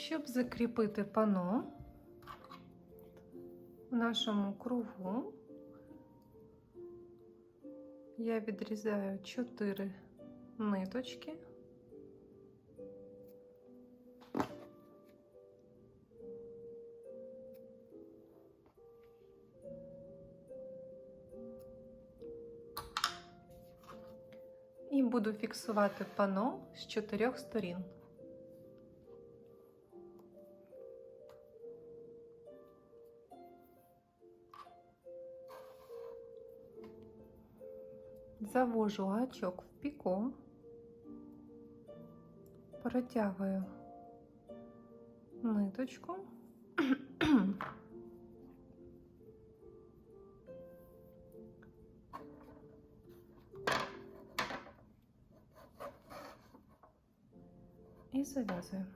Щоб закріпити пано в нашому кругу, я відрізаю 4 ниточки. І буду фіксувати пано з чотирьох сторін. Завожу гачок в піко, протягую ниточку. І зав'язую.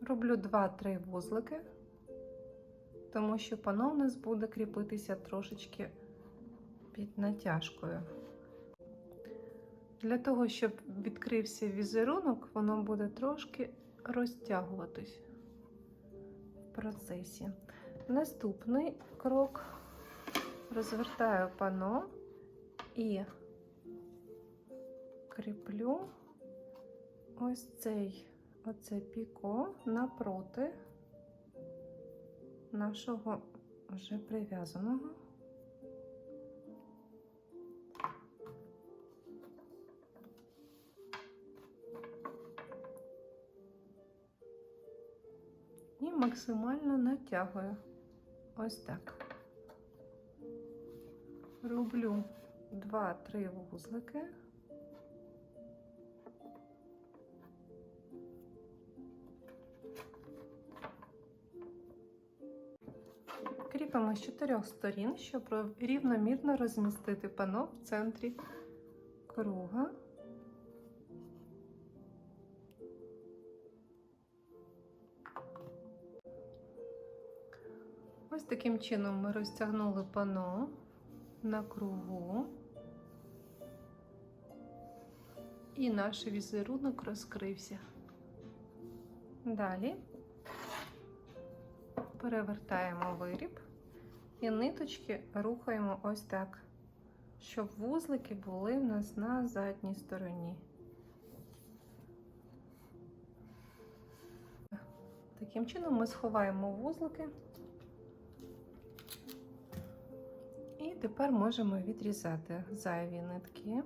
Роблю 2-3 вузлики тому що пано в нас буде кріпитися трошечки під натяжкою. Для того, щоб відкрився візерунок, воно буде трошки розтягуватись в процесі. Наступний крок розвертаю пано і кріплю ось цей оце піко напроти нашого вже прив'язаного. І максимально натягую. Ось так. Роблю 2-3 вузлики. Кріпимо з чотирьох сторін, щоб рівномірно розмістити пано в центрі круга. Ось таким чином ми розтягнули пано на кругу, і наш візерунок розкрився. Далі перевертаємо виріб і ниточки рухаємо ось так, щоб вузлики були в нас на задній стороні. Таким чином ми сховаємо вузлики і тепер можемо відрізати зайві нитки.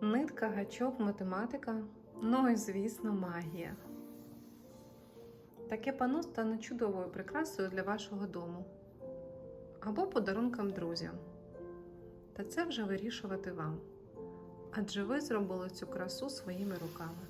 Нитка, гачок, математика, ну і, звісно, магія. Таке пано стане чудовою прикрасою для вашого дому або подарунком друзям. Та це вже вирішувати вам. Адже ви зробили цю красу своїми руками.